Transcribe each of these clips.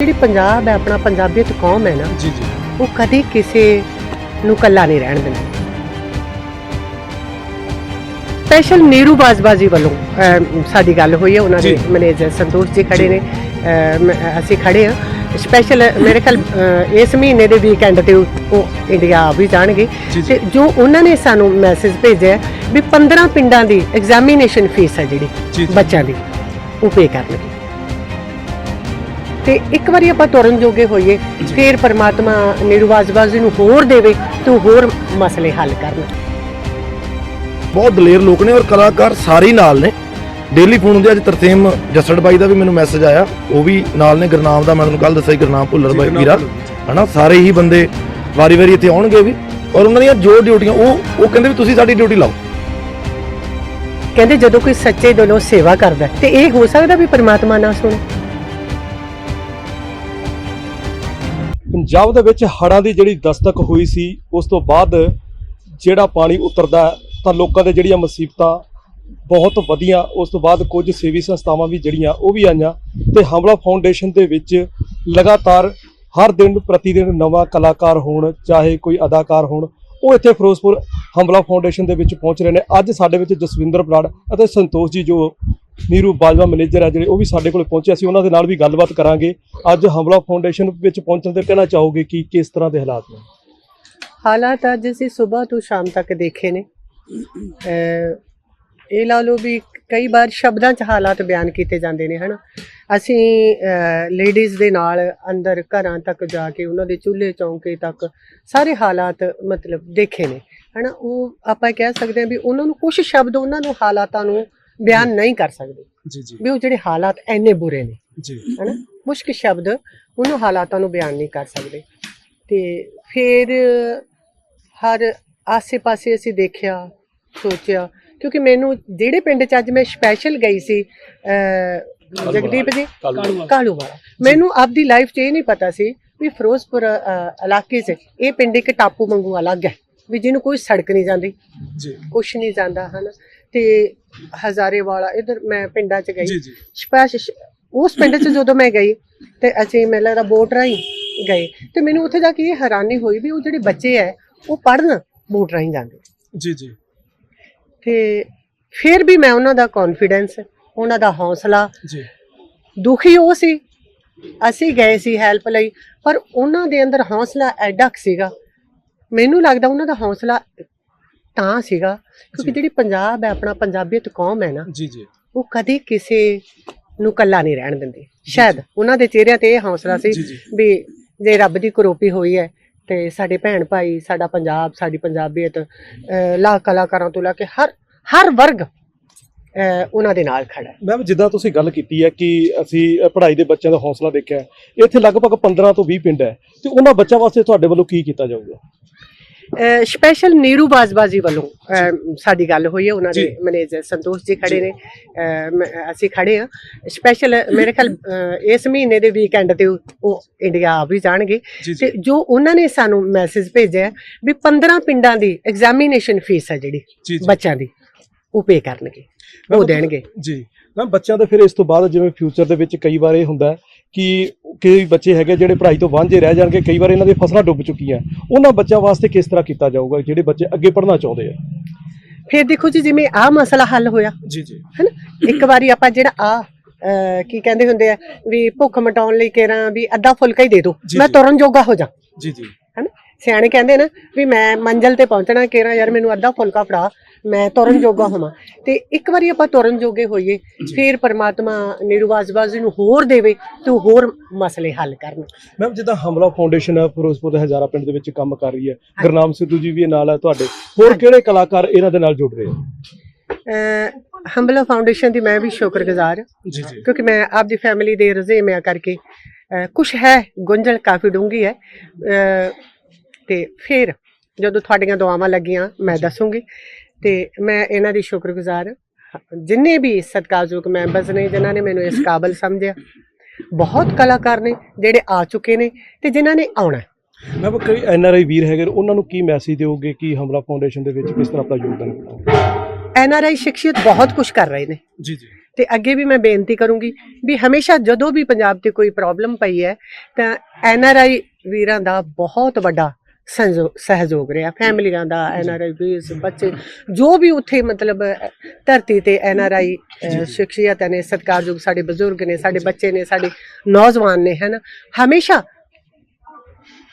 ਜਿਹੜੀ ਪੰਜਾਬ ਹੈ ਆਪਣਾ ਪੰਜਾਬੀਅਤ ਕੌਮ ਹੈ ਨਾ ਜੀ ਜੀ। ਉਹ ਕਦੇ ਕਿਸੇ ਨੂੰ ਕੱਲਾ ਨਹੀਂ ਰਹਿਣ ਦਿੰਦੀ। ਸਪੈਸ਼ਲ ਨੀਰੂ ਬਾਜਬਾਜੀ ਵੱਲੋਂ ਅਮ, ਸਾਡੀ ਗੱਲ ਹੋਈ ਹੈ ਉਹਨਾਂ ਦੇ ਜੀ। ਮੈਨੇਜਰ ਸੰਤੋਸ਼ ਜੀ ਖੜੇ ਨੇ। ਅਮ, ਅਸੀਂ ਖੜੇ ਹਾਂ। ਸਪੈਸ਼ਲ ਮੇਰੇ ਖਿਆਲ ਅ, ਇਸ ਮਹੀਨੇ ਦੇ ਵੀਕਐਂਡ ਤੇ ਉਹ ਉਹ ਇੰਡੀਆ ਆ ਵੀ ਜਾਣਗੇ। ਜੀ, ਜੀ। ਤੇ ਜੋ ਉਹਨਾਂ ਨੇ ਸਾਨੂੰ ਮੈਸੇਜ ਭੇਜਿਆ ਹੈ ਵੀ 15 ਪਿੰਡਾਂ ਦੀ ਐਗਜ਼ਾਮੀਨੇਸ਼ਨ ਫੀਸ ਹੈ ਜਿਹੜੀ ਜੀ। ਬੱਚਿਆਂ ਦੀ ਉਹ ਪੇ ਕਰਨਗੇ। ਤੇ ਇੱਕ ਵਾਰੀ ਆਪਾਂ ਤੁਰਨ ਜੋਗੇ ਹੋਈਏ ਫਿਰ ਪਰਮਾਤਮਾ ਨਿਰਵਾਜਬਾਜ਼ੀ ਨੂੰ ਹੋਰ ਦੇਵੇ ਤੇ ਹੋਰ ਮਸਲੇ ਹੱਲ ਕਰਨ। ਬਹੁਤ ਦਲੇਰ ਲੋਕ ਨੇ ਔਰ ਕਲਾਕਾਰ ਸਾਰੇ ਨਾਲ ਨੇ। ਡੇਲੀ ਫੋਨ ਹੁੰਦੇ ਅੱਜ ਤਰਤੇਮ ਜਸੜ ਬਾਈ ਦਾ ਵੀ ਮੈਨੂੰ ਮੈਸੇਜ ਆਇਆ। ਉਹ ਵੀ ਨਾਲ ਨੇ ਗੁਰਨਾਮ ਦਾ ਮੈਂ ਤੁਹਾਨੂੰ ਕੱਲ ਦੱਸਿਆ ਸੀ ਗੁਰਨਾਮ ਭੁੱਲਰ ਬਾਈ ਵੀਰਾ। ਹਨਾ ਸਾਰੇ ਹੀ ਬੰਦੇ ਵਾਰੀ-ਵਾਰੀ ਇੱਥੇ ਆਉਣਗੇ ਵੀ। ਔਰ ਉਹਨਾਂ ਦੀਆਂ ਜੋ ਡਿਊਟੀਆਂ ਉਹ ਉਹ ਕਹਿੰਦੇ ਵੀ ਤੁਸੀਂ ਸਾਡੀ ਡਿਊਟੀ ਲਾਓ। ਕਹਿੰਦੇ ਜਦੋਂ ਕੋਈ ਸੱਚੇ ਦਿਲੋਂ ਸੇਵਾ ਕਰਦਾ ਹੈ, ਤੇ ਇਹ ਹੋ ਸਕਦਾ ਵੀ ਪਰਮਾਤਮਾ ਨਾ ਸੁਣੇ। ਪੰਜਾਬ ਦੇ ਵਿੱਚ ਹੜ੍ਹਾਂ ਦੀ ਜਿਹੜੀ ਦਸਤਕ ਹੋਈ ਸੀ, ਉਸ ਤੋਂ ਬਾਅਦ ਜਿਹੜਾ ਪਾਣੀ ਉਤਰਦਾ ਤਾਂ ਲੋਕਾਂ ਦੇ ਜਿਹੜੀਆਂ ਮੁਸੀਬਤਾਂ ਬਹੁਤ ਵਧੀਆਂ। ਉਸ ਤੋਂ ਬਾਅਦ ਕੁਝ ਸੇਵੀ ਸੰਸਥਾਵਾਂ ਵੀ ਜਿਹੜੀਆਂ, ਉਹ ਵੀ ਆਈਆਂ ਤੇ ਹਮਲਾ ਫਾਊਂਡੇਸ਼ਨ ਦੇ ਵਿੱਚ ਲਗਾਤਾਰ ਹਰ ਦਿਨ ਪ੍ਰਤੀ ਦਿਨ ਨਵਾਂ ਕਲਾਕਾਰ ਹੋਣ, ਚਾਹੇ ਕੋਈ ਅਦਾਕਾਰ ਹੋਣ, ਉਹ ਇੱਥੇ ਫਿਰੋਜ਼ਪੁਰ ਹਮਲਾ ਫਾਊਂਡੇਸ਼ਨ ਦੇ ਵਿੱਚ ਪਹੁੰਚ ਰਹੇ ਨੇ। ਅੱਜ ਸਾਡੇ ਵਿੱਚ ਜਸਵਿੰਦਰ ਬਰਾੜ ਅਤੇ ਸੰਤੋਸ਼ ਜੀ ਜੋ ਨੀਰੂ ਬਾਜਵਾ ਮੈਨੇਜਰ ਹੈ ਜਿਹੜੇ, ਉਹ ਵੀ ਸਾਡੇ ਕੋਲ ਪਹੁੰਚੇ ਅਸੀਂ ਉਹਨਾਂ ਦੇ ਨਾਲ ਵੀ ਗੱਲਬਾਤ ਕਰਾਂਗੇ। ਅੱਜ ਹਮਲਾ ਫਾਊਂਡੇਸ਼ਨ ਵਿੱਚ ਪਹੁੰਚਣ ਤੇ ਕਹਿਣਾ ਚਾਹੋਗੇ ਕਿ ਕਿਸ ਤਰ੍ਹਾਂ ਦੇ ਹਾਲਾਤ ਨੇ? ਹਾਲਾਤ ਅੱਜ ਅਸੀਂ ਸਵੇਰ ਤੋਂ ਸ਼ਾਮ ਤੱਕ ਦੇਖੇ ਨੇ। ਇਹ ਲਾ ਲਓ ਵੀ ਕਈ ਵਾਰ ਸ਼ਬਦਾਂ 'ਚ ਹਾਲਾਤ ਬਿਆਨ ਕੀਤੇ ਜਾਂਦੇ ਨੇ, ਹਨਾ? ਅਸੀਂ ਲੇਡੀਜ਼ ਦੇ ਨਾਲ ਅੰਦਰ ਘਰਾਂ ਤੱਕ ਜਾ ਕੇ, ਉਹਨਾਂ ਦੇ ਚੁੱਲ੍ਹੇ ਚੌਂਕੇ ਤੱਕ ਸਾਰੇ ਹਾਲਾਤ ਮਤਲਬ ਦੇਖੇ ਨੇ, ਹਨਾ? ਉਹ ਆਪਾਂ ਕਹਿ ਸਕਦੇ ਹਾਂ ਵੀ ਉਹਨਾਂ ਨੂੰ ਕੁਝ ਸ਼ਬਦ ਉਹਨਾਂ ਨੂੰ ਹਾਲਾਤਾਂ ਨੂੰ ਬਿਆਨ ਨਹੀਂ ਕਰ ਸਕਦੇ। ਜੀ ਜੀ। ਵੀ ਉਹ ਜਿਹੜੇ ਹਾਲਾਤ ਐਨੇ ਬੁਰੇ ਨੇ। ਜੀ। ਹਨਾ? ਮੁਸ਼ਕ ਸ਼ਬਦ ਉਹਨੂੰ ਹਾਲਾਤਾਂ ਨੂੰ ਬਿਆਨ ਨਹੀਂ ਕਰ ਸਕਦੇ। ਤੇ ਫਿਰ ਹਰ ਆਸੇ-ਪਾਸੇ ਅਸੀਂ ਦੇਖਿਆ ਸੋਚਿਆ ਕਿਉਂਕਿ ਮੈਨੂੰ ਜਿਹੜੇ ਪਿੰਡ 'ਚ ਅੱਜ ਮੈਂ ਸਪੈਸ਼ਲ ਗਈ ਸੀ ਜਗਦੀਪ ਜੀ ਕਾਲੂ ਵਾਲਾ ਮੈਨੂੰ ਆਪਦੀ ਲਾਈਫ 'ਚ ਇਹ ਨਹੀਂ ਪਤਾ ਸੀ ਵੀ ਫਿਰੋਜ਼ਪੁਰ ਇਲਾਕੇ 'ਚ ਇਹ ਪਿੰਡ ਇੱਕ ਟਾਪੂ ਵਾਂਗੂ ਅਲੱਗ ਹੈ। ਵੀ ਜਿਹਨੂੰ ਕੋਈ ਸੜਕ ਨਹੀਂ ਜਾਂਦੀ। ਜੀ। ਕੁਛ ਨਹੀਂ ਜਾਂਦਾ ਹਨ? ਤੇ ਹਜ਼ਾਰੇ ਵਾਲਾ ਇਧਰ ਮੈਂ ਪਿੰਡਾਂ 'ਚ ਗਈ। ਜੀ ਜੀ। ਸਪੈਸ਼ ਉਸ ਪਿੰਡ 'ਚ ਜਦੋਂ ਮੈਂ ਗਈ ਤੇ ਅਸੀਂ ਮੈਨੂੰ ਲੱਗਦਾ ਬੋਟ ਰਾਹੀਂ ਗਏ। ਤੇ ਮੈਨੂੰ ਉੱਥੇ ਜਾ ਕੇ ਇਹ ਹੈਰਾਨੀ ਹੋਈ ਵੀ ਉਹ ਜਿਹੜੇ ਬੱਚੇ ਐ ਉਹ ਪੜਨ ਬੋਟ ਰਾਹੀਂ ਜਾਂਦੇ। ਜੀ ਜੀ। ਤੇ ਫਿਰ ਵੀ ਮੈਂ ਉਹਨਾਂ ਦਾ ਕੌਨਫੀਡੈਂਸ ਉਹਨਾਂ ਦਾ ਹੌਸਲਾ ਜੀ। ਦੁਖੀ ਉਹ ਸੀ। ਅਸੀਂ ਗਏ ਸੀ ਹੈਲਪ ਲਈ ਪਰ ਉਹਨਾਂ ਦੇ ਅੰਦਰ ਹੌਸਲਾ ਐਡਾ ਸੀਗਾ। ਮੈਨੂੰ ਲੱਗਦਾ ਉਹਨਾਂ ਦਾ ਹੌਸਲਾ ਤਾਂ ਸੀਗਾ ਕਿਉਂਕਿ। ਜਿਹੜੀ ਪੰਜਾਬ ਹੈ ਆਪਣਾ ਪੰਜਾਬੀਅਤ ਕੌਮ ਹੈ ਨਾ ਜੀ ਜੀ। ਉਹ ਕਦੇ ਕਿਸੇ ਨੂੰ ਕੱਲਾ ਨਹੀਂ ਰਹਿਣ ਦਿੰਦੇ। ਸ਼ਾਇਦ ਉਹਨਾਂ ਦੇ ਚਿਹਰਿਆਂ ਤੇ ਇਹ ਹੌਸਲਾ ਸੀ। ਵੀ ਜੇ ਰੱਬ ਦੀ ਕਰੋਪੀ ਹੋਈ ਹੈ ਤੇ ਸਾਡੇ ਭੈਣ ਭਾਈ ਸਾਡਾ ਪੰਜਾਬ ਸਾਡੀ ਪੰਜਾਬੀਅਤ ਲਾ ਕਲਾਕਾਰਾਂ ਤੋਂ ਲੈ ਕੇ ਹਰ ਹਰ ਵਰਗ ਉਹਨਾਂ ਦੇ ਨਾਲ ਖੜਾ ਹੈ। ਮੈਮ ਜਿੱਦਾਂ ਤੁਸੀਂ ਗੱਲ ਕੀਤੀ ਹੈ ਕਿ ਅਸੀਂ ਪੜ੍ਹਾਈ ਦੇ ਬੱਚਿਆਂ ਦਾ ਹੌਸਲਾ ਦੇਖਿਆ ਇੱਥੇ ਲਗਭਗ 15 ਤੋਂ 20 ਪਿੰਡ ਹੈ ਤੇ ਉਹਨਾਂ ਬੱਚਿਆਂ ਵਾਸਤੇ ਤੁਹਾਡੇ ਵੱਲੋਂ ਕੀ ਕੀਤਾ ਜਾਊਗਾ? ਸਪੈਸ਼ਲ ਨੀਰੂ ਬਾਜਬਾਜੀ ਵੱਲੋਂ ਸਾਡੀ ਗੱਲ ਹੋਈ ਹੈ ਉਹਨਾਂ ਦੇ। ਮੈਨੇਜਰ ਸੰਤੋਸ਼ ਜੀ ਖੜੇ ਨੇ। ਅਸੀਂ ਖੜੇ ਹਾਂ। ਸਪੈਸ਼ਲ ਮੇਰੇ ਖਿਆਲ ਇਸ ਮਹੀਨੇ ਦੇ ਵੀਕਐਂਡ ਤੇ ਉਹ ਇੰਡੀਆ ਆ ਵੀ ਜਾਣਗੇ। ਤੇ ਜੋ। ਉਹਨਾਂ ਨੇ ਸਾਨੂੰ ਮੈਸੇਜ ਭੇਜਿਆ ਵੀ 15 ਪਿੰਡਾਂ ਦੀ ਐਗਜ਼ਾਮੀਨੇਸ਼ਨ ਫੀਸ ਹੈ ਜਿਹੜੀ ਬੱਚਿਆਂ ਦੀ ਉਹ ਪੇ ਕਰਨਗੇ ਉਹ ਦੇਣਗੇ। ਜੀ। ਮੈਮ ਬੱਚਿਆਂ ਦੇ ਫਿਰ ਇਸ ਤੋਂ ਬਾਅਦ ਜਿਵੇਂ ਫਿਊਚਰ ਦੇ ਵਿੱਚ ਕਈ ਵਾਰ ਇਹ ਹੁੰਦਾ ਹੈ ਕਿ ਕਈ ਬੱਚੇ ਹੈਗੇ ਜਿਹੜੇ ਪੜ੍ਹਾਈ ਤੋਂ ਵਾਂਝੇ ਰਹਿ ਜਾਣਗੇ ਕਈ ਵਾਰ ਇਹਨਾਂ ਦੀ ਫਸਲਾਂ ਡੁੱਬ ਚੁੱਕੀਆਂ ਉਹਨਾਂ ਬੱਚਿਆਂ ਵਾਸਤੇ ਕਿਸ ਤਰ੍ਹਾਂ ਕੀਤਾ ਜਾਊਗਾ ਜਿਹੜੇ ਬੱਚੇ ਅੱਗੇ ਪੜ੍ਹਨਾ ਚਾਹੁੰਦੇ ਆ? ਫਿਰ ਦੇਖੋ ਜੀ ਜਿਵੇਂ ਆਹ ਮਸਲਾ ਹੱਲ ਹੋਇਆ ਜੀ ਜੀ। ਹੈਨਾ? ਇੱਕ ਵਾਰੀ ਆਪਾਂ ਜਿਹੜਾ ਆ ਕੀ ਕਹਿੰਦੇ ਹੁੰਦੇ ਆ ਵੀ ਭੁੱਖ ਮਟਾਉਣ ਲਈ ਕਹਿਰਾਂ ਵੀ ਅੱਧਾ ਫੁਲਕਾ ਹੀ ਦੇ ਦਿਓ ਜੀ, ਮੈਂ। ਤੁਰਨ ਜੋਗਾ ਹੋ ਜਾ। ਜੀ ਜੀ। ਹੈਨਾ? ਸਿਆਣੇ ਕਹਿੰਦੇ ਨਾ ਵੀ ਮੈਂ ਮੰਜ਼ਲ ਤੇ ਪਹੁੰਚਣਾ ਕਹਿਰਾਂ ਯਾਰ ਮੈਨੂੰ ਅੱਧਾ ਫੁਲਕਾ ਫੜਾ ਮੈਂ ਤੁਰਨ ਜੋਗਾ ਹੋਵਾਂ। ਤੇ ਇੱਕ ਵਾਰੀ ਆਪਾਂ ਤੁਰਨ ਜੋਗੇ ਹੋਈਏ ਫਿਰ ਪਰਮਾਤਮਾ ਨਿਰਵਾਜਬਾਜ਼ੀ ਨੂੰ ਹੋਰ ਦੇਵੇ ਤੇ ਉਹ ਹੋਰ ਮਸਲੇ ਹੱਲ ਕਰਨ। ਮੈਮ ਜਿੱਦਾਂ ਹਮਲਾ ਫਾਊਂਡੇਸ਼ਨ ਹੈ ਫਿਰੋਜ਼ਪੁਰ ਦੇ ਹਜ਼ਾਰਾ ਪਿੰਡ ਦੇ ਵਿੱਚ ਕੰਮ ਕਰ ਰਹੀ ਹੈ। ਗੁਰਨਾਮ ਸਿੱਧੂ ਜੀ ਵੀ ਨਾਲ ਹੈ ਤੁਹਾਡੇ। ਹੋਰ ਕਿਹੜੇ ਕਲਾਕਾਰ ਇਹਨਾਂ ਦੇ ਨਾਲ ਜੁੜ ਰਹੇ ਆ ਅਹ ਹੰਬਲਾ ਫਾਊਂਡੇਸ਼ਨ ਦੀ ਮੈਂ ਵੀ ਸ਼ੁਕਰਗੁਜ਼ਾਰ ਹਾਂ। ਜੀ ਜੀ। ਕਿਉਂਕਿ ਮੈਂ ਆਪਦੀ ਫੈਮਿਲੀ ਦੇ ਰਜ਼ੇਮਿਆਂ ਕਰਕੇ ਕੁਝ ਹੈ ਗੁੰਝਲ ਕਾਫੀ ਡੂੰਗੀ ਹੈ। ਤੇ ਫਿਰ ਜਦੋਂ ਤੁਹਾਡੀਆਂ ਦੁਆਵਾਂ ਲੱਗੀਆਂ ਮੈਂ ਦੱਸੂਗੀ। ਤੇ ਮੈਂ ਇਹਨਾਂ ਦੀ ਸ਼ੁਕਰਗੁਜ਼ਾਰ ਹਾਂ। ਜਿੰਨੇ ਵੀ ਸਤਿਕਾਰਯੋਗ ਮੈਂਬਰਸ ਨੇ ਜਿਨ੍ਹਾਂ ਨੇ ਮੈਨੂੰ ਇਸ ਕਾਬਲ ਸਮਝਿਆ ਬਹੁਤ ਕਲਾਕਾਰ ਨੇ ਜਿਹੜੇ ਆ ਚੁੱਕੇ ਨੇ ਤੇ ਜਿਨ੍ਹਾਂ ਨੇ ਆਉਣਾ ਹੈ। ਮੈਂ ਕਈ ਐਨ ਆਰ ਆਈ ਵੀਰ ਹੈਗੇ ਨੇ, ਉਹਨਾਂ ਨੂੰ ਕੀ ਮੈਸੇਜ ਦਿਓਗੇ ਕਿ ਹਮਲਾ ਫਾਊਂਡੇਸ਼ਨ ਦੇ ਵਿੱਚ ਕਿਸ ਤਰ੍ਹਾਂ ਆਪਣਾ ਯੋਗਦਾਨ ਪਾਓ ਐਨ ਆਰ ਆਈ ਸ਼ਖਸੀਅਤ ਬਹੁਤ ਕੁਝ ਕਰ ਰਹੇ ਨੇ ਜੀ ਜੀ ਤੇ ਅੱਗੇ ਵੀ ਮੈਂ ਬੇਨਤੀ ਕਰੂੰਗੀ ਵੀ ਹਮੇਸ਼ਾ ਜਦੋਂ ਵੀ ਪੰਜਾਬ ਤੇ ਕੋਈ ਪ੍ਰੋਬਲਮ ਪਈ ਹੈ ਤਾਂ ਐਨ ਆਰ ਆਈ ਵੀਰਾਂ ਦਾ ਬਹੁਤ ਵੱਡਾ ਸਹਿਯੋਗ ਰਿਹਾ। ਫੈਮਲੀਆਂ ਦਾ ਐਨ ਆਰ ਆਈ ਬੱਚੇ ਜੋ ਵੀ ਉੱਥੇ ਮਤਲਬ ਧਰਤੀ ਤੇ ਐਨ ਆਰ ਆਈ ਸ਼ਖਸੀਅਤ ਨੇ ਸਤਿਕਾਰਯੋਗ ਸਾਡੇ ਬਜ਼ੁਰਗ ਨੇ ਸਾਡੇ ਬੱਚੇ ਨੇ ਸਾਡੇ ਨੌਜਵਾਨ ਨੇ ਹਨ। ਹਮੇਸ਼ਾ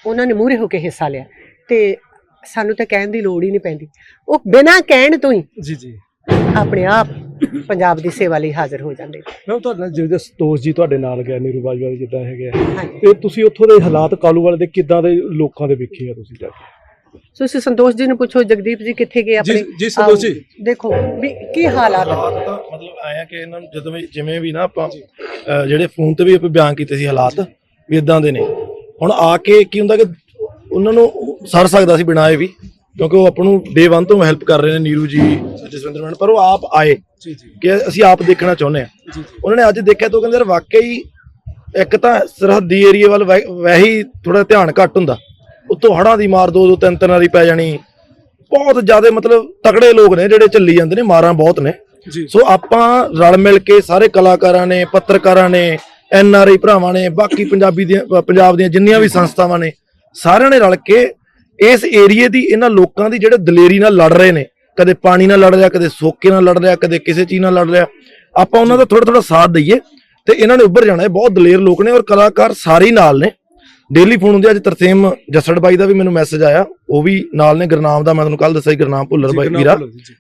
ਉਹਨਾਂ ਨੇ ਮੂਹਰੇ ਹੋ ਕੇ ਹਿੱਸਾ ਲਿਆ। ਤੇ ਸਾਨੂੰ ਤਾਂ ਕਹਿਣ ਦੀ ਲੋੜ ਹੀ ਨਹੀਂ ਪੈਂਦੀ। ਉਹ ਬਿਨਾਂ ਕਹਿਣ ਤੋਂ ਹੀ ਜੀ ਜੀ। ਆਪਣੇ ਆਪ ਪੰਜਾਬ ਦੀ ਸੇਵਾ ਲਈ ਹਾਜ਼ਰ ਹੋ ਜਾਂਦੇ। ਮੈਂ ਤੁਹਾਡੇ ਨਾਲ ਜਿਹੜੇ ਸਤੋਸ਼ ਜੀ ਤੁਹਾਡੇ ਨਾਲ ਗਿਆ ਨੀਰੂ ਬਾਜਵਾ ਦੇ ਜਿੱਦਾਂ ਹੈਗੇ ਤੇ ਤੁਸੀਂ ਉੱਥੋਂ ਦੇ ਹਾਲਾਤ ਕਾਲੂਵਾਲ ਦੇ ਕਿੱਦਾਂ ਦੇ ਲੋਕਾਂ ਦੇ ਵੇਖੇ ਆ ਤੁਸੀਂ ਜਾ ਕੇ? ਤੁਸੀਂ ਸੰਤੋਸ਼ ਜੀ ਨੂੰ ਪੁੱਛੋ ਜਗਦੀਪ ਜੀ ਕਿੱਥੇ ਗਏ ਆਪਣੇ? ਜੀ, ਸੰਤੋਸ਼ ਜੀ। ਦੇਖੋ ਵੀ ਕੀ ਹਾਲਾਤ ਹੈ ਹਾਲਾਤ ਤਾਂ ਮਤਲਬ ਆਇਆ ਕਿ ਇਹਨਾਂ ਨੂੰ ਜਦੋਂ ਵੀ ਜਿਵੇਂ ਵੀ ਨਾ ਆਪਾਂ ਜਿਹੜੇ ਫੋਨ ਤੇ ਵੀ ਆਪਾਂ ਬਿਆਨ ਕੀਤੇ ਸੀ ਹਾਲਾਤ ਵੀ ਇਦਾਂ ਦੇ ਨੇ। ਹੁਣ ਆ ਕੇ ਕੀ ਹੁੰਦਾ ਕਿ ਉਹਨਾਂ ਨੂੰ ਸਰ ਸਕਦਾ ਸੀ ਬਿਨਾਂ ਇਹ ਵੀ। ਕਿਉਂਕਿ ਉਹ ਆਪਾਂ ਨੂੰ ਡੇ 1 ਤੋਂ ਹੈਲਪ ਕਰ ਰਹੇ ਨੇ ਨੀਰੂ ਜੀ ਜਸਵਿੰਦਰ ਮੈਨ ਪਰ ਉਹ ਆਪ ਆਏ ਜੀ ਜੀ। ਕਿ ਅਸੀਂ ਆਪ ਦੇਖਣਾ ਚਾਹੁੰਦੇ ਆ ਉਹਨਾਂ ਨੇ ਅੱਜ ਦੇਖਿਆ ਤਾਂ ਕਹਿੰਦੇ ਵਾਕਈ ਇੱਕ ਤਾਂ ਸਰਹੱਦੀ ਏਰੀਆ ਵੱਲ ਵੈ- ਵੈਸੇ ਹੀ ਥੋੜਾ ਧਿਆਨ ਘੱਟ ਹੁੰਦਾ। ਉੱਤੋਂ ਹੜਾਂ ਦੀ ਮਾਰ ਦੋ ਦੋ ਤਿੰਨ ਤਿੰਨ ਵਾਰੀ ਪੈ ਜਾਣੀ। ਬਹੁਤ ਜ਼ਿਆਦਾ ਮਤਲਬ ਤਕੜੇ ਲੋਕ ਨੇ ਜਿਹੜੇ ਚੱਲੀ ਜਾਂਦੇ ਨੇ ਮਾਰਾਂ ਬਹੁਤ ਨੇ। ਜੀ। ਸੋ ਆਪਾਂ ਰਲ ਮਿਲ ਕੇ ਸਾਰੇ ਕਲਾਕਾਰਾਂ ਨੇ ਪੱਤਰਕਾਰਾਂ ਨੇ ਐਨ ਆਰ ਆਈ ਭਰਾਵਾਂ ਨੇ ਬਾਕੀ ਪੰਜਾਬੀ ਦੀਆਂ ਪੰਜਾਬ ਦੀਆਂ ਜਿੰਨੀਆਂ ਵੀ ਸੰਸਥਾਵਾਂ ਨੇ ਸਾਰਿਆਂ ਨੇ ਰਲ ਕੇ ਇਸ ਏਰੀਏ ਦੀ ਇਹਨਾਂ ਲੋਕਾਂ ਦੀ ਜਿਹੜੇ ਦਲੇਰੀ ਨਾਲ ਲੜ ਰਹੇ ਨੇ ਕਦੇ ਪਾਣੀ ਨਾਲ ਲੜ ਰਿਹਾ ਕਦੇ ਸੋਕੇ ਨਾਲ ਲੜ ਰਿਹਾ ਕਦੇ ਕਿਸੇ ਚੀਜ਼ ਨਾਲ ਲੜ ਰਿਹਾ ਆਪਾਂ ਉਹਨਾਂ ਦਾ ਥੋੜਾ ਥੋੜਾ ਸਾਥ ਦਈਏ ਤੇ ਇਹਨਾਂ ਨੇ ਉੱਭਰ ਜਾਣਾ ਇਹ ਬਹੁਤ ਦਲੇਰ ਲੋਕ ਨੇ ਔਰ ਕਲਾਕਾਰ ਸਾਰੇ ਹੀ ਨਾਲ ਨੇ। ਡੇਲੀ ਫੋਨ ਹੁੰਦੇ ਅੱਜ ਤਰਸੇਮ ਜੱਸੜ ਬਾਈ ਦਾ ਵੀ ਮੈਨੂੰ ਮੈਸੇਜ ਆਇਆ। ਉਹ ਵੀ ਨਾਲ ਨੇ ਗੁਰਨਾਮ ਦਾ ਮੈਂ ਤੁਹਾਨੂੰ ਕੱਲ ਦੱਸਿਆ ਸੀ ਗੁਰਨਾਮ ਭੁੱਲਰ ਬਾਈ ਵੀਰਾ।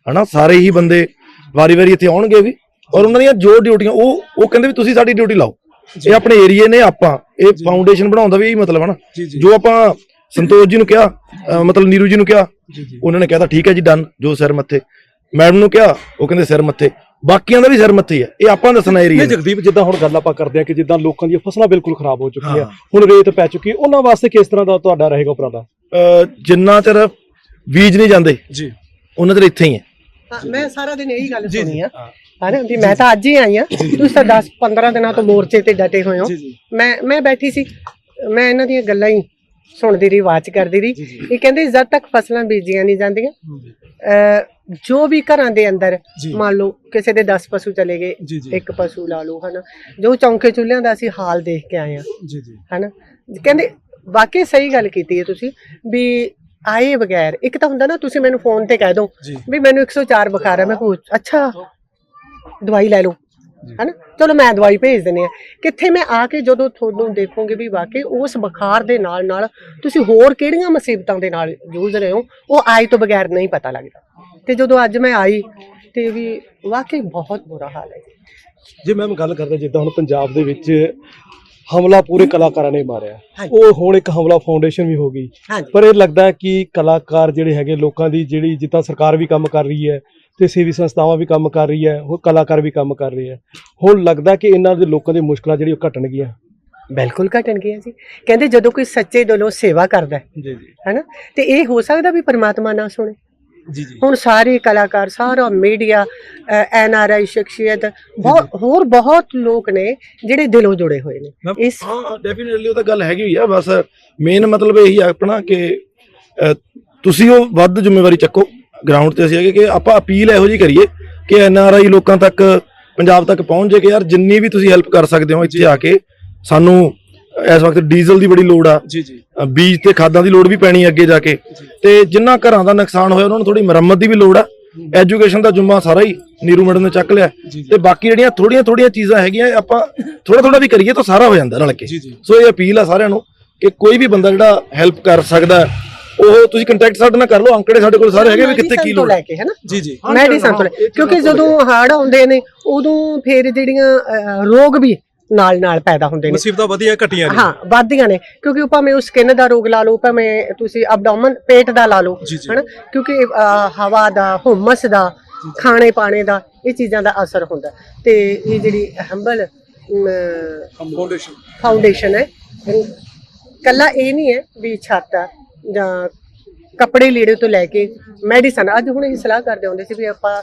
ਹਨਾ ਸਾਰੇ ਹੀ ਬੰਦੇ ਵਾਰੀ-ਵਾਰੀ ਇੱਥੇ ਆਉਣਗੇ ਵੀ। ਔਰ ਉਹਨਾਂ ਦੀਆਂ ਜੋ ਡਿਊਟੀਆਂ ਉਹ ਉਹ ਕਹਿੰਦੇ ਵੀ ਤੁਸੀਂ ਸਾਡੀ ਡਿਊਟੀ ਲਾਓ। ਇਹ ਆਪਣੇ ਏਰੀਏ ਨੇ ਆਪਾਂ। ਇਹ ਫਾਊਂਡੇਸ਼ਨ ਬਣਾਉਣ ਦਾ ਵੀ ਇਹੀ ਮਤਲਬ ਹੈ ਨਾ। ਜੋ ਆਪਾਂ ਸੰਤੋਸ਼ ਜੀ ਨੂੰ ਕਿਹਾ ਅਹ ਮਤਲਬ ਨੀਰੂ ਜੀ ਨੂੰ ਕਿਹਾ? ਜੀ ਜੀ। ਉਹਨਾਂ ਨੇ ਕਹਿਤਾ ਠੀਕ ਹੈ ਜੀ ਡਨ ਜੋ ਸਿਰ ਮੱਥੇ। ਮੈਡਮ ਨੂੰ ਕਿਹਾ ਉਹ ਕਹਿੰਦੇ ਸਿਰ ਮੱਥੇ। ਬਾਕੀਆਂ ਦਾ ਵੀ ਸਿਰ ਮੱਥੇ ਹੀ ਇਹ ਆਪਾਂ ਦੱਸਣਾ ਏਰੀਆ ਨਹੀਂ ਜਗਦੀਪ ਜਿੱਦਾਂ ਹੁਣ ਗੱਲ ਆਪਾਂ ਕਰਦੇ ਆ ਕਿ ਜਿੱਦਾਂ ਲੋਕਾਂ ਦੀਆਂ ਫਸਲਾਂ ਬਿਲਕੁਲ ਖਰਾਬ ਹੋ ਚੁੱਕੀਆਂ ਹਾਂ। ਹੁਣ ਰੇਤ ਪੈ ਚੁੱਕੀ ਹੈ ਉਹਨਾਂ ਵਾਸਤੇ ਕਿਸ ਤਰ੍ਹਾਂ ਦਾ ਤੁਹਾਡਾ ਰਹੇਗਾ ਉਪਰਾਲਾ? ਜਿੰਨਾ ਚਿਰ ਬੀਜ ਨਹੀਂ ਜਾਂਦੇ ਜੀ। ਉਹਨਾਂ ਚਿਰ ਇੱਥੇ ਹੀ ਹੈ। ਹਾਂ, ਮੈਂ ਸਾਰਾ ਦਿਨ ਇਹੀ ਗੱਲ ਜੀ, ਸੁਣੀ ਆ। ਹਾਂ। ਹਨਾ ਵੀ ਮੈਂ ਤਾਂ ਅੱਜ ਹੀ ਆਈ ਆ ਤੁਸੀਂ ਤਾਂ 10 15 ਦਿਨਾਂ ਤੋਂ ਮੋਰਚੇ ਤੇ ਡਟੇ ਹੋਏ ਹੋ। ਜੀ ਜੀ। ਮੈਂ ਮੈਂ ਬੈਠੀ ਸੀ। ਮੈਂ ਇਹਨਾਂ ਦੀਆਂ ਗੱਲਾਂ ਹੀ ਸੁਣਦੀ ਰਹੀ ਵਾਚ ਕਰਦੀ ਰਹੀ। ਇਹ ਕਹਿੰਦੇ ਜਦ ਤੱਕ ਫਸਲਾਂ ਬੀਜੀਆਂ ਨਹੀਂ ਜਾਂਦੀਆਂ ਅਹ ਜੋ ਵੀ ਘਰਾਂ ਦੇ ਅੰਦਰ। ਮੰਨ ਲਓ ਕਿਸੇ ਦੇ 10 ਪਸ਼ੂ ਚਲੇ ਗਏ ਇੱਕ ਪਸ਼ੂ ਲਾ ਲਓ ਹਨਾ। ਜੋ ਚੌਂਕੇ ਚੁੱਲ੍ਹਿਆਂ ਦਾ ਅਸੀਂ ਹਾਲ ਦੇਖ ਕੇ ਆਏ ਆ ਜੀ ਹਨਾ। ਕਹਿੰਦੇ ਵਾਕਈ ਸਹੀ ਗੱਲ ਕੀਤੀ ਹੈ ਤੁਸੀਂ ਵੀ ਆਏ ਬਗੈਰ ਇੱਕ ਤਾਂ ਹੁੰਦਾ ਨਾ ਤੁਸੀਂ ਮੈਨੂੰ ਫੋਨ ਤੇ ਕਹਿ ਦੋ ਵੀ ਮੈਨੂੰ 104 ਬੁਖਾਰ ਹੈ ਮੈਂ ਪੁੱਛ ਅੱਛਾ ਦਵਾਈ ਲੈ ਲਓ। ਹਨਾ? ਚਲੋ ਮੈਂ ਦਵਾਈ ਭੇਜ ਦਿੰਦੇ ਆ ਕਿੱਥੇ ਮੈਂ ਆ ਕੇ ਜਦੋਂ ਤੁਹਾਨੂੰ ਦੇਖੋਗੇ ਵੀ ਵਾਕਈ ਉਸ ਬੁਖਾਰ ਦੇ ਨਾਲ ਨਾਲ ਤੁਸੀਂ ਹੋਰ ਕਿਹੜੀਆਂ ਮੁਸੀਬਤਾਂ ਦੇ ਨਾਲ ਜੂਝ ਰਹੇ ਹੋ ਉਹ ਆਏ ਤੋਂ ਬਗੈਰ ਨਹੀਂ ਪਤਾ ਲੱਗਦਾ। ਤੇ ਜਦੋਂ ਅੱਜ ਮੈਂ ਆਈ ਤੇ ਵੀ ਵਾਕਈ ਬਹੁਤ ਬੁਰਾ ਹਾਲ ਹੈ। ਜੇ ਮੈਂ ਗੱਲ ਕਰਦਾ ਜਿੱਦਾਂ ਹੁਣ ਪੰਜਾਬ ਦੇ ਵਿੱਚ ਹਮਲਾ ਪੂਰੇ ਕਲਾਕਾਰਾਂ ਨੇ ਮਾਰਿਆ। ਉਹ ਹੁਣ ਇੱਕ ਹਮਲਾ ਫਾਊਂਡੇਸ਼ਨ ਵੀ ਹੋ ਗਈ। ਪਰ ਇਹ ਲੱਗਦਾ ਕਿ ਕਲਾਕਾਰ ਜਿਹੜੇ ਹੈਗੇ ਲੋਕਾਂ ਦੀ ਜਿਹੜੀ ਜਿੱਦਾਂ ਸਰਕਾਰ ਵੀ ਕੰਮ ਕਰ ਰਹੀ ਹੈ ਤੇ ਸੇਵੀ ਸੰਸਥਾਵਾਂ ਵੀ ਕੰਮ ਕਰ ਰਹੀ ਹੈ ਉਹ ਕਲਾਕਾਰ ਵੀ ਕੰਮ ਕਰ ਰਹੇ ਹੈ। ਹੁਣ ਲੱਗਦਾ ਕਿ ਇਹਨਾਂ ਦੇ ਲੋਕਾਂ ਦੀ ਮੁਸ਼ਕਲਾਂ ਜਿਹੜੀ ਉਹ ਘਟਣਗੀਆਂ ਬਿਲਕੁਲ ਘਟਣਗੀਆਂ ਜੀ। ਕਹਿੰਦੇ ਜਦੋਂ ਕੋਈ ਸੱਚੇ ਦਿਲੋਂ ਸੇਵਾ ਕਰਦਾ ਹੈ ਜੀ ਜੀ। ਹੈਨਾ? ਤੇ ਇਹ ਹੋ ਸਕਦਾ ਵੀ ਪਰਮਾਤਮਾ ਨਾ ਸੁਣੇ। ਹੁਣ ਸਾਰੇ ਕਲਾਕਾਰ ਸਾਰਾ ਮੀਡੀਆ ਐਨ ਆਰ ਆਈ ਸ਼ਖਸੀਅਤ ਬਹੁਤ ਹੋਰ ਬਹੁਤ ਲੋਕ ਨੇ ਜਿਹੜੇ ਦਿਲੋਂ ਜੁੜੇ ਹੋਏ ਨੇ। ਇਸ ਹਾਂ ਡੈਫੀਨਿਟਲੀ ਉਹ ਤਾਂ ਗੱਲ ਹੈਗੀ ਹੀ ਆ ਬਸ ਮੇਨ ਮਤਲਬ ਇਹੀ ਆ ਆਪਣਾ ਕਿ ਤੁਸੀਂ ਉਹ ਵੱਧ ਜ਼ਿੰਮੇਵਾਰੀ ਚੱਕੋ ਗਰਾਊਂਡ ਤੇ ਅਸੀਂ ਹੈਗੇ ਕਿ ਆਪਾਂ ਅਪੀਲ ਇਹੋ ਜੀ ਕਰੀਏ ਕਿ ਐਨ ਆਰ ਆਈ ਲੋਕਾਂ ਤੱਕ ਪੰਜਾਬ ਤੱਕ ਪਹੁੰਚ ਜੇ ਕਿ ਯਾਰ ਜਿੰਨੀ ਵੀ ਤੁਸੀਂ ਹੈਲਪ ਕਰ ਸਕਦੇ ਹੋ ਇੱਥੇ ਆ ਕੇ ਸਾਨੂੰ ਇਸ ਵਕਤ ਡੀਜ਼ਲ ਦੀ ਬੜੀ ਲੋੜ ਆ। ਜੀ ਜੀ। ਅ, ਬੀਜ ਤੇ ਖਾਦਾਂ ਦੀ ਲੋੜ ਵੀ ਪੈਣੀ ਹੈ ਅੱਗੇ ਜਾ ਕੇ। ਤੇ ਜਿੰਨਾ ਘਰਾਂ ਦਾ ਨੁਕਸਾਨ ਹੋਇਆ ਉਹਨਾਂ ਨੂੰ ਥੋੜੀ ਮੁਰੰਮਤ ਦੀ ਵੀ ਲੋੜ ਆ। ਐਜੂਕੇਸ਼ਨ ਦਾ ਜੁੰਮਾ ਸਾਰਾ ਹੀ ਨੀਰੂ ਮੈਡਮ ਨੇ ਚੱਕ ਲਿਆ। ਤੇ ਬਾਕੀ ਜਿਹੜੀਆਂ ਥੋੜੀਆਂ ਥੋੜੀਆਂ ਚੀਜ਼ਾਂ ਹੈਗੀਆਂ ਇਹ ਆਪਾਂ ਥੋੜਾ ਥੋੜਾ ਵੀ ਕਰੀਏ ਤਾਂ ਸਾਰਾ ਹੋ ਜਾਂਦਾ ਰਲ ਕੇ। ਜੀ, ਜੀ। ਸੋ ਇਹ ਅਪੀਲ ਆ ਸਾਰਿਆਂ ਨੂੰ ਕਿ ਕੋਈ ਵੀ ਬੰਦਾ ਜਿਹੜਾ ਹੈਲਪ ਕਰ ਸਕਦਾ ਹੈ, ਉਹ ਤੁਸੀਂ ਕੰਟੈਕਟ ਸਾਡੇ ਨਾਲ ਕਰ ਲਓ ਅੰਕੜੇ ਸਾਡੇ ਕੋਲ ਸਾਰੇ ਹੈਗੇ ਵੀ ਕਿੱਥੇ ਕੀ ਲੋੜ ਲੈ ਕੇ ਹੈਨਾ ਜੀ ਜੀ। ਮੈਡੀਸਨ ਤੋਂ ਲੈ ਹਾਂ, ਕਿਉਂਕਿ ਜਦੋਂ ਹਾੜ ਆਉਂਦੇ ਨੇ ਉਦੋਂ ਫਿਰ ਜਿਹੜੀਆਂ ਅਹ, ਰੋਗ ਵੀ ਨਾਲ ਨਾਲ ਪੈਦਾ ਹੁੰਦੇ ਨੇ। ਮੁਸੀਬਤਾਂ ਵਧੀਆ ਘਟੀਆਂ ਨੇ। ਹਾਂ ਵੱਧਦੀਆਂ ਨੇ। ਕਿਉਂਕਿ ਉਹ ਭਾਵੇਂ ਉਹ ਸਕਿਨ ਦਾ ਰੋਗ ਲਾ ਲਓ ਭਾਵੇਂ ਤੁਸੀਂ ਅਬਡੋਮਨ ਪੇਟ ਦਾ ਲਾ ਲਓ। ਹਨਾ? ਕਿਉਂਕਿ ਹਵਾ ਦਾ ਹੁਮਸ ਦਾ ਖਾਣੇ ਪਾਣੇ ਦਾ ਇਹ ਚੀਜ਼ਾਂ ਦਾ ਅਸਰ ਹੁੰਦਾ। ਤੇ ਇਹ ਜਿਹੜੀ ਹੰਬਲ ਫਾਊਂਡੇਸ਼ਨ ਫਾਊਂਡੇਸ਼ਨ ਹੈ ਕੱਲਾ ਇਹ ਨਹੀਂ ਹੈ ਵੀ ਛੱਤ ਜਾਂ ਕੱਪੜੇ ਲੀੜੇ ਤੋਂ ਲੈ ਕੇ ਮੈਡੀਸਨ ਅੱਜ ਹੁਣ ਇਹ ਸਲਾਹ ਕਰਦੇ ਹੁੰਦੇ ਸੀ ਵੀ ਆਪਾਂ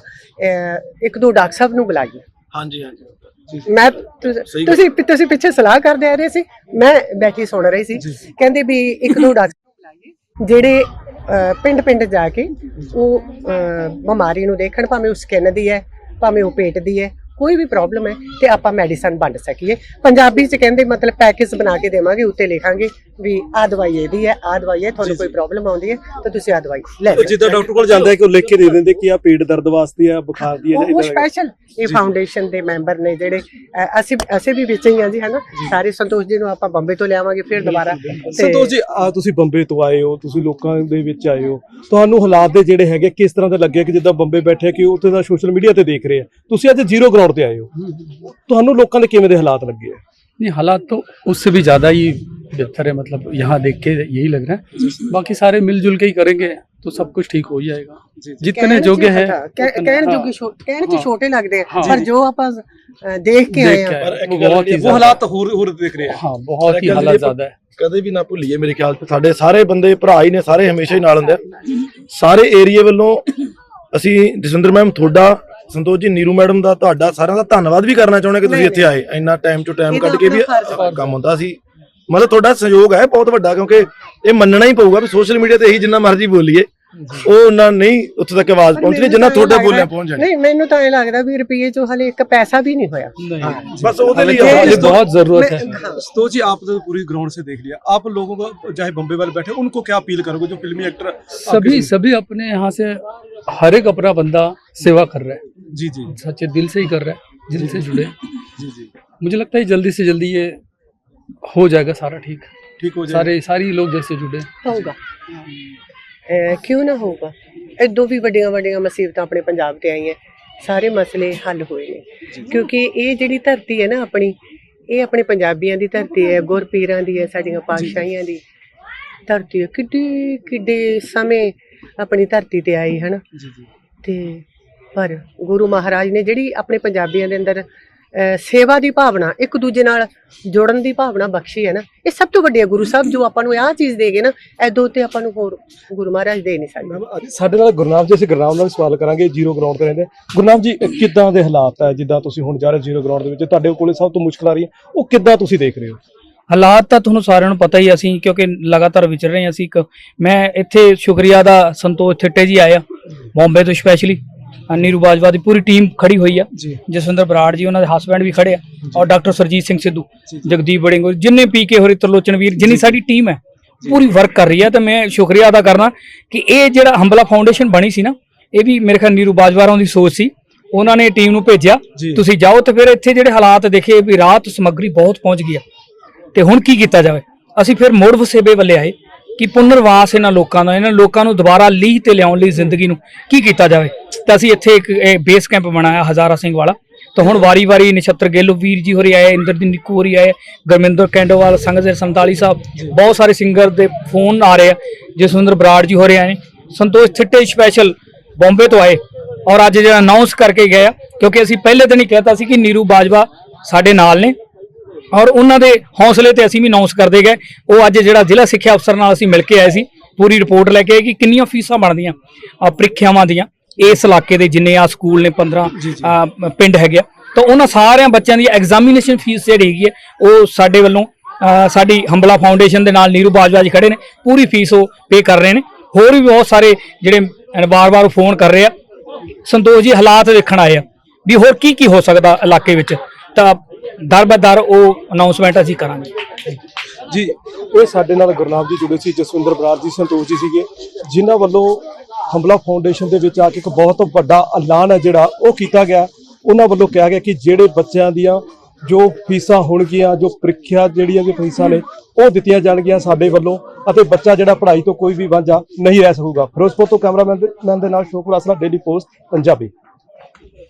ਇੱਕ ਦੋ ਡਾਕਟਰ ਸਾਹਿਬ ਨੂੰ ਬੁਲਾਈਏ। ਹਾਂਜੀ ਹਾਂਜੀ। ਮੈਂ। ਤੁਸੀਂ ਤੁਸੀਂ ਪਿੱਛੇ ਸਲਾਹ ਕਰਦੇ ਆ ਰਹੇ ਸੀ। ਮੈਂ ਬੈਠੀ ਸੁਣ ਰਹੀ ਸੀ। ਕਹਿੰਦੇ ਵੀ ਇੱਕ ਦੋ ਡਾਕਟਰ ਬੁਲਾਈਏ ਜਿਹੜੇ ਪਿੰਡ ਪਿੰਡ ਜਾ ਕੇ ਉਹ ਅਹ, ਬਿਮਾਰੀ ਨੂੰ ਦੇਖਣ ਭਾਵੇਂ ਉਹ ਸਕਿਨ ਦੀ ਹੈ ਭਾਵੇਂ ਉਹ ਪੇਟ ਦੀ ਹੈ ਕੋਈ ਵੀ ਪ੍ਰੋਬਲਮ ਹੈ ਤੇ ਆਪਾਂ ਮੈਡੀਸਨ ਵੰਡ ਸਕੀਏ। ਪੰਜਾਬੀ ਚ ਕਹਿੰਦੇ ਮਤਲਬ ਪੈਕੇਜ ਬਣਾ ਕੇ ਦੇਵਾਂਗੇ ਉੱਤੇ ਲਿਖਾਂਗੇ ਵੀ ਆ ਦਵਾਈ ਇਹਦੀ ਹੈ ਆ ਦਵਾਈ ਹੈ ਤੁਹਾਨੂੰ ਕੋਈ ਪ੍ਰੋਬਲਮ ਆਉਂਦੀ ਹੈ ਤਾਂ ਤੁਸੀਂ ਆ ਦਵਾਈ ਲੈ ਸਕਦੇ ਜਿੱਦਾਂ ਹੋ। ਡਾਕਟਰ ਕੋਲ ਜਾਂਦਾ ਹੈ ਕਿ ਉਹ ਲਿਖ ਕੇ ਦੇ ਦਿੰਦੇ ਕਿ ਆ ਪੇਟ ਦਰਦ ਵਾਸਤੇ ਆ ਬੁਖਾਰ ਦੀ ਆ ਉਹ-। ਸਪੈਸ਼ਲ ਇਹ ਫਾਊਂਡੇਸ਼ਨ ਦੇ ਮੈਂਬਰ ਨੇ ਜਿਹੜੇ ਅਸੀਂ ਅਸੀਂ ਵੀ ਵਿੱਚ ਹੀ ਹਾਂ ਜੀ ਹਨਾ? ਸਾਰੇ ਸੰਤੋਸ਼ ਜੀ ਨੂੰ ਆਪਾਂ ਬੰਬੇ ਤੋਂ ਲਿਆਵਾਂਗੇ ਫਿਰ ਦੁਬਾਰਾ ਸੰਤੋਸ਼ ਜੀ ਆ ਤੁਸੀਂ ਬੰਬੇ ਤੋਂ ਆਏ ਹੋ ਤੁਸੀਂ ਲੋਕਾਂ ਦੇ ਵਿੱਚ ਆਏ ਹੋ। ਤੁਹਾਨੂੰ ਹਾਲਾਤ ਦੇ ਜਿਹੜੇ ਹੈਗੇ ਕਿਸ ਤਰ੍ਹਾਂ ਦੇ ਲੱਗੇ ਕਿ ਜਿੱਦਾਂ ਬੰਬੇ ਬੈਠੇ ਕਿ ਉੱਥੇ ਦਾ ਸੋਸ਼ਲ ਮੀਡੀਆ ਤੇ ਦੇਖ ਰਹੇ ਆ। ਤੁਸੀਂ ਅੱਜ ਜ਼ੀਰੋ ਗਰਾਊਂਡ ਤੇ ਆਏ ਹੋ ਤੁਹਾਨੂੰ ਲੋਕਾਂ ਦੇ ਕਿਵੇਂ ਦੇ ਹਾਲਾਤ ਲੱਗੇ ਆ नहीं हालात तो उससे भी ज़्यादा ही बेहतर है मतलब यहाँ देख के यही लग रहा है बाकी सारे मिलजुल के ही करेंगे तो सब कुछ ठीक हो ही जाएगा जितने ਕਹਿਣ 'ਚ- जोगे हैं ਅੱਛਾ, ਕਹਿ- उतने- ਕਹਿਣ हाँ, ਜੋਗੇ ਛੋ- ਕਹਿਣ ਚ ਹਾਂ। ਛੋਟੇ ਲੱਗਦੇ ਆ ਹਾਂ। ਪਰ ਜੋ ਆਪਾਂ ਅ, ਦੇਖ ਕੇ ਆਏ देख के ਆ आए, एक वो गल बहुत ही ये- ਉਹ ज़्यादा- ਹਾਲਾਤ ਹੋਰ ਹੋਰ ਦੇਖ ਰਹੇ ਆ हाँ बहुत ही एक गल हालात ये- ज़्यादा है ਕਦੇ ਵੀ ਨਾ ਭੁੱਲੀਏ ਮੇਰੇ ਖਿਆਲ 'ਚ ਸਾਡੇ ਸਾਰੇ ਬੰਦੇ ਭਰਾ ਹੀ ਨੇ ਸਾਰੇ ਹਮੇਸ਼ਾ ਹੀ ਨਾਲ ਹੁੰਦੇ ਆ ਸਾਰੇ ਏਰੀਏ ਵੱਲੋਂ ਅਸੀਂ ਜਸਵਿੰਦਰ ਮੈਮ ਤੁਹਾਡਾ ਸੰਤੋਸ਼ ਜੀ ਨੀਰੂ ਮੈਡਮ ਦਾ ਤੁਹਾਡਾ ਸਾਰਿਆਂ ਦਾ ਧੰਨਵਾਦ ਵੀ ਕਰਨਾ ਚਾਹੁੰਦੇ ਕਿ ਤੁਸੀਂ ਇੱਥੇ ਆਏ। ਇੰਨਾ ਟਾਈਮ ਟੂ ਟਾਈਮ ਕੱਢ ਕੇ ਵੀ। ਕੰਮ ਹੁੰਦਾ ਸੀ। ਮਤਲਬ ਤੁਹਾਡਾ ਸਹਿਯੋਗ ਹੈ ਬਹੁਤ ਵੱਡਾ ਕਿਉਂਕਿ ਇਹ ਮੰਨਣਾ ਹੀ ਪਊਗਾ ਵੀ ਸੋਸ਼ਲ ਮੀਡੀਆ ਤੇ ਇਹੀ ਜਿੰਨਾ ਮਰਜ਼ੀ ਬੋਲੀਏ। ਉਹ ਉਹਨਾਂ ਨਹੀਂ ਉੱਥੇ ਤੱਕ ਆਵਾਜ਼ ਪਰ ਪਹੁੰਚਣੀ ਮੈਨੂੰ ਜਿੰਨਾ ਤਾਂ ਇਹ ਤੁਹਾਡੇ ਲੱਗਦਾ- ਬੋਲਿਆ ਪਹੁੰਚ ਜਾਣੀ ਨਹੀਂ ਮੈਨੂੰ ਤਾਂ ਇਹ ਲੱਗਦਾ ਵੀ ਰੁਪਏ ਚੋਂ ਹਲੇ ਇੱਕ ਪੈਸਾ ਵੀ ਨਹੀਂ ਹੋਇਆ नहीं ਬਸ ਉਹਦੇ ਲਈ ये- ਆਵਾਜ਼ ये बहुत ज़रूरत है मैं- हाँ, संतोष जी आप तो पूरी ग्राउंड से देख लिया आप लोगों को चाहे बम्बे वाले बैठे उनको क्या अपील करोगे जो फिल्मी एक्टर सभी सभी अपने यहाँ से हर एक अपना बंदा सेवा कर रहा है जी जी सच्चे दिल से ही कर रहा है दिल से जुड़े जी जी मुझे लगता है जल्दी से जल्दी ये हो जाएगा सारा ठीक ठीक हो जाए सारे सारे ही लोग जैसे जुड़े ਹੋਊਗਾ ਅਹ ਕਿਉਂ ਨਾ ਹੋਊਗਾ? ਇਦੋਂ ਵੀ ਵੱਡੀਆਂ ਵੱਡੀਆਂ ਮੁਸੀਬਤਾਂ ਆਪਣੇ ਪੰਜਾਬ ਤੇ ਆਈਆਂ। ਸਾਰੇ ਮਸਲੇ ਹੱਲ ਹੋਏ ਨੇ। ਕਿਉਂਕਿ ਇਹ ਜਿਹੜੀ ਧਰਤੀ ਹੈ ਨਾ ਆਪਣੀ ਇਹ ਆਪਣੇ ਪੰਜਾਬੀਆਂ ਦੀ ਧਰਤੀ ਹੈ ਗੁਰਪੀਰਾਂ ਦੀ ਹੈ ਸਾਡੀਆਂ ਪਾਤਸ਼ਾਹੀਆਂ ਦੀ। ਧਰਤੀ ਹੈ ਕਿੱਡੀ ਕਿੱਡੇ ਸਮੇਂ ਆਪਣੀ ਧਰਤੀ ਤੇ ਆਈ ਹੈ ਨਾ ਤੇ ਪਰ ਗੁਰੂ ਮਹਾਰਾਜ ਨੇ ਜਿਹੜੀ ਆਪਣੇ ਪੰਜਾਬੀਆਂ ਦੇ ਅੰਦਰ ਸੇਵਾ ਦੀ ਭਾਵਨਾ ਇੱਕ ਦੂਜੇ ਨਾਲ ਜੁੜਨ ਦੀ ਭਾਵਨਾ ਬਖਸ਼ੀ ਹੈ ਨਾ। ਇਹ ਸਭ ਤੋਂ ਵੱਡੀ ਹੈ ਗੁਰੂ ਸਾਹਿਬ ਜੋ ਆਪਾਂ ਨੂੰ ਆਹ ਚੀਜ਼ ਦੇ ਗਏ ਨਾ ਐਦੋਂ ਤੇ ਆਪਾਂ ਨੂੰ ਹੋਰ ਗੁਰੂ ਮਹਾਰਾਜ ਦੇ ਨਹੀਂ ਸਕਦੇ। ਸਾਡੇ ਨਾਲ ਗੁਰਨਾਮ ਜੀ ਅਸੀਂ ਗੁਰਨਾਮ ਨਾਲ ਸਵਾਲ ਕਰਾਂਗੇ ਜ਼ੀਰੋ ਗਰਾਊਂਡ ਤੇ ਰਹਿੰਦੇ। ਗੁਰਨਾਮ ਜੀ ਕਿੱਦਾਂ ਦੇ ਹਾਲਾਤ ਹੈ ਜਿੱਦਾਂ ਤੁਸੀਂ ਹੁਣ ਜਾ ਰਹੇ ਜ਼ੀਰੋ ਗਰਾਊਂਡ ਦੇ ਵਿੱਚ? ਤੁਹਾਡੇ ਕੋਲੇ ਸਭ ਤੋਂ ਮੁਸ਼ਕਲ ਆ ਰਹੀ ਹੈ ਉਹ ਕਿੱਦਾਂ ਤੁਸੀਂ ਦੇਖ ਰਹੇ ਹੋ? ਹਾਲਾਤ ਤਾਂ ਤੁਹਾਨੂੰ ਸਾਰਿਆਂ ਨੂੰ ਪਤਾ ਹੀ ਅਸੀਂ ਕਿਉਂਕਿ ਲਗਾਤਾਰ ਵਿਚਰ ਰਹੇ ਹਾਂ ਅਸੀਂ ਇੱਕ ਮੈਂ ਇੱਥੇ ਸ਼ੁਕਰੀਆ ਦਾ ਸੰਤੋਸ਼ ਥਿੱਟੇ ਜੀ ਆਇਆ ਬੰਬੇ ਤੋਂ ਸਪੈਸ਼ਲੀ ਨੀਰੂ ਬਾਜਵਾ ਦੀ ਪੂਰੀ ਟੀਮ ਖੜੀ ਹੋਈ ਆ। ਜਸਵਿੰਦਰ ਬਰਾੜ ਜੀ ਉਹਨਾਂ ਦੇ ਹਸਬੰਡ ਵੀ ਖੜੇ ਆ ਔਰ ਡਾਕਟਰ ਸਰਜੀਤ ਸਿੰਘ ਸਿੱਧੂ। ਜਗਦੀਪ ਬੜਿੰਗ ਜਿੰਨੇ ਪੀਕੇ ਹੋਰੀ ਤਰਲੋਚਨ ਵੀਰ ਜਿੰਨੀ ਸਾਡੀ ਟੀਮ ਹੈ ਪੂਰੀ ਵਰਕ ਕਰ ਰਹੀ ਹੈ ਤੇ ਮੈਂ ਸ਼ੁਕਰੀਆ ਅਦਾ ਕਰਨਾ ਕਿ ਇਹ ਜਿਹੜਾ ਹੰਬਲਾ ਫਾਊਂਡੇਸ਼ਨ ਬਣੀ ਸੀ ਨਾ ਇਹ ਵੀ ਮੇਰੇ ਖਿਆਲ ਨੀਰੂ ਬਾਜਵਾਰਾਂ ਦੀ ਸੋਚ ਸੀ। ਉਹਨਾਂ ਨੇ ਟੀਮ ਨੂੰ ਭੇਜਿਆ। ਤੁਸੀਂ ਜਾਓ ਤੇ ਫਿਰ ਇੱਥੇ ਜਿਹੜੇ ਹਾਲਾਤ ਦੇਖੇ ਵੀ ਰਾਤ ਸਮੱਗਰੀ ਬਹੁਤ ਪਹੁੰਚ ਗਈ ਆ। ਤੇ ਹੁਣ ਕੀ ਕੀਤਾ ਜਾਵੇ? ਅਸੀਂ ਫਿਰ ਮੁੜ ਵਸੇਬੇ ਵੱਲੇ ਆਏ। ਕਿ ਪੁਨਰਵਾਸ ਇਹਨਾਂ ਲੋਕਾਂ ਦਾ, ਇਹਨਾਂ ਲੋਕਾਂ ਨੂੰ ਦੁਬਾਰਾ ਲੀਹ ਤੇ ਲਿਆਉਣ ਲਈ ਜ਼ਿੰਦਗੀ ਨੂੰ ਕੀ ਕੀਤਾ ਜਾਵੇ? ਤਾਂ ਅਸੀਂ ਇੱਥੇ ਇੱਕ ਬੇਸ ਕੈਂਪ ਬਣਾਇਆ ਹਜ਼ਾਰਾ ਸਿੰਘ ਵਾਲਾ। ਤਾਂ ਹੁਣ ਵਾਰੀ-ਵਾਰੀ ਨਛੱਤਰ ਗਿੱਲ, ਵੀਰ ਜੀ ਹੋਰੀ ਆਏ ਇੰਦਰਦੀਪ ਨਿੱਕੂ ਹੋਰੀ ਆਏ, ਗੁਰਮਿੰਦਰ ਕੈਂਡੋਵਾਲ, ਸੰਗਤ ਦੇ 47 ਸਾਹਿਬ, ਬਹੁਤ ਸਾਰੇ ਸਿੰਗਰ ਦੇ ਫੋਨ ਆ ਰਹੇ ਆ ਜਸਵਿੰਦਰ ਬਰਾੜ ਜੀ ਹੋਰੇ ਆਏ ਨੇ। ਸੰਤੋਸ਼ ਥਿੱਟੇ ਸਪੈਸ਼ਲ ਬੰਬੇ ਤੋਂ ਆਏ ਔਰ ਅੱਜ ਜਿਹੜਾ ਅਨਾਉਂਸ ਕਰਕੇ ਗਏ ਆ, ਕਿਉਂਕਿ ਅਸੀਂ ਪਹਿਲੇ ਦਿਨ ਹੀ ਕਹਿਤਾ ਸੀ ਕਿ ਨੀਰੂ ਬਾਜਵਾ ਸਾਡੇ ਨਾਲ ਨੇ। ਔਰ ਉਹਨਾਂ ਦੇ ਹੌਸਲੇ ਤੇ ਅਸੀਂ ਵੀ ਅਨਾਉਂਸ ਕਰਦੇ ਗਏ। ਉਹ ਅੱਜ ਜਿਹੜਾ ਜ਼ਿਲ੍ਹਾ ਸਿੱਖਿਆ ਅਫਸਰ ਨਾਲ ਅਸੀਂ ਮਿਲ ਕੇ ਆਏ ਸੀ। ਪੂਰੀ ਰਿਪੋਰਟ ਲੈ ਕੇ ਆਏ ਕਿ ਕਿੰਨੀਆਂ ਫੀਸਾਂ ਬਣਦੀਆਂ ਆ ਪ੍ਰੀਖਿਆਵਾਂ ਦੀਆਂ ਇਸ ਇਲਾਕੇ ਦੇ ਜਿੰਨੇ ਆ ਸਕੂਲ ਨੇ 15 ਆ, ਪਿੰਡ ਹੈਗੇ ਆ। ਤਾਂ ਉਹਨਾਂ ਸਾਰਿਆਂ ਬੱਚਿਆਂ ਦੀ ਐਗਜ਼ਾਮੀਨੇਸ਼ਨ ਫੀਸ ਜਿਹੜੀ ਹੈਗੀ ਹੈ ਉਹ ਸਾਡੇ ਵੱਲੋਂ ਸਾਡੀ ਹੰਬਲਾ ਫਾਊਂਡੇਸ਼ਨ ਦੇ ਨਾਲ ਨੀਰੂ ਬਾਜਵਾ ਜੀ ਖੜੇ ਨੇ। ਪੂਰੀ ਫੀਸ ਉਹ ਪੇ ਕਰ ਰਹੇ ਨੇ। ਹੋਰ ਵੀ ਬਹੁਤ ਸਾਰੇ ਜਿਹੜੇ ਵਾਰ-ਵਾਰ ਫੋਨ ਕਰ ਰਹੇ ਆ। ਸੰਤੋਸ਼ ਜੀ ਹਾਲਾਤ ਦੇਖਣ ਆਏ ਆ ਵੀ ਹੋਰ ਕੀ ਕੀ ਹੋ ਸਕਦਾ ਇਲਾਕੇ ਵਿੱਚ? ਤਾਂ ਦਰ ਬਾ ਉਹ ਅਨਾਉਂਸਮੈਂਟ ਅਸੀਂ ਕਰਾਂਗੇ। ਜੀ, ਇਹ ਸਾਡੇ ਨਾਲ ਗੁਰਨਾਮ ਜੀ ਜੁੜੇ ਸੀ, ਜਸਵਿੰਦਰ ਬਰਾੜ ਜੀ ਸੰਤੋਸ਼ ਜੀ ਸੀਗੇ, ਜਿਨ੍ਹਾਂ ਵੱਲੋਂ ਹੰਬਲਾ ਫਾਊਂਡੇਸ਼ਨ ਦੇ ਵਿੱਚ ਆ ਕੇ ਇੱਕ ਬਹੁਤ ਵੱਡਾ ਐਲਾਨ ਹੈ ਜਿਹੜਾ ਉਹ ਕੀਤਾ ਗਿਆ। ਉਹਨਾਂ ਵੱਲੋਂ ਕਿਹਾ ਗਿਆ ਕਿ ਜਿਹੜੇ ਬੱਚਿਆਂ ਦੀਆਂ ਜੋ ਫੀਸਾਂ ਹੋਣਗੀਆਂ, ਜੋ ਪ੍ਰੀਖਿਆ ਜਿਹੜੀਆਂ ਵੀ ਫੀਸਾਂ ਨੇ, ਉਹ ਦਿੱਤੀਆਂ ਜਾਣਗੀਆਂ ਸਾਡੇ ਵੱਲੋਂ ਅਤੇ ਬੱਚਾ ਜਿਹੜਾ ਪੜ੍ਹਾਈ ਤੋਂ ਕੋਈ ਵੀ ਵਾਂਝਾ ਨਹੀਂ ਰਹਿ ਸਕੂਗਾ। ਫਿਰੋਜ਼ਪੁਰ ਤੋਂ ਕੈਮਰਾਮੈਨ ਦੇ ਨਾਲ ਸ਼ੋਕੁਰ ਅਸਲਾ ਡੇਲੀ ਪੋਸਟ, ਪੰਜਾਬੀ।